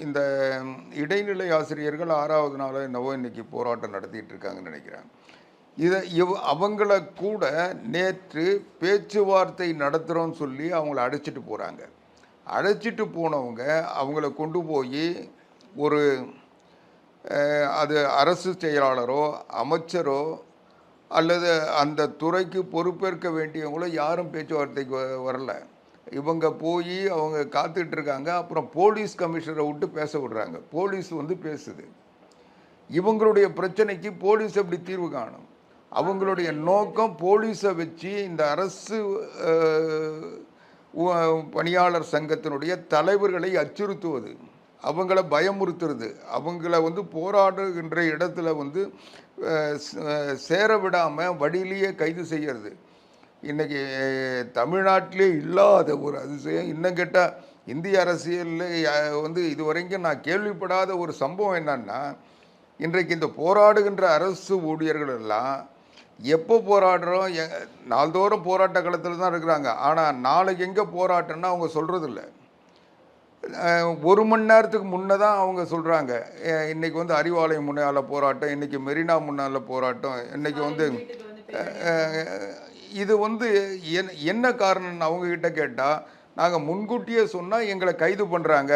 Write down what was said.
இந்த இடைநிலை ஆசிரியர்கள் ஆறாவது நாள் என்னவோ இன்றைக்கி போராட்டம் நடத்திட்டு இருக்காங்கன்னு நினைக்கிறேன். இதை இவ அவங்கள கூட நேற்று பேச்சுவார்த்தை நடத்துகிறோன்னு சொல்லி அவங்கள அழைச்சிட்டு போகிறாங்க அழைச்சிட்டு போனவங்க அவங்கள கொண்டு போய் ஒரு அது அரசு செயலாளரோ அமைச்சரோ அல்லது அந்த துறைக்கு பொறுப்பேற்க வேண்டியவங்களோ யாரும் பேச்சுவார்த்தைக்கு வ- வரல. இவங்க போய் அவங்க காத்துட்டு இருக்காங்க அப்புறம் போலீஸ் கமிஷனரை விட்டு பேச விடுறாங்க. போலீஸ் வந்து பேசுது. இவங்களுடைய பிரச்சனைக்கு போலீஸ் எப்படி தீர்வு காணும்? அவங்களுடைய நோக்கம் போலீஸை வச்சு இந்த அரசு பணியாளர் சங்கத்தினுடைய தலைவர்களை அச்சுறுத்துவது. அவங்கள பயமுறுத்துறது. அவங்கள வந்து போராடுகின்ற இடத்துல வந்து சேர விடாமல் வழியிலேயே கைது செய்கிறது இன்னைக்கு தமிழ்நாட்டிலே இல்லாத ஒரு அதிசயம். இன்னும் கேட்டால் இந்திய அரசியலில் வந்து இதுவரைக்கும் நான் கேள்விப்படாத ஒரு சம்பவம் என்னன்னா இன்றைக்கு இந்த போராடுகின்ற அரசு ஊழியர்கள் எல்லாம் எப்போ போராடுறோம்? எ- நாள்தோறும் போராட்ட களத்தில் தான் இருக்கிறாங்க. ஆனால் நாளைக்கு எங்கே போராட்டம்னா அவங்க சொல்கிறதில்ல ஒரு மணி நேரத்துக்கு முன்னே தான் அவங்க சொல்கிறாங்க இன்னைக்கு வந்து அறிவாலயம் முன்னால் போராட்டம் இன்னைக்கு மெரினா முன்னால் போராட்டம் இன்னைக்கு வந்து இது வந்து என் என்ன காரணம்னு அவங்க கிட்ட கேட்டால் நாங்கள் முன்கூட்டியே சொன்னால் எங்களை கைது பண்ணுறாங்க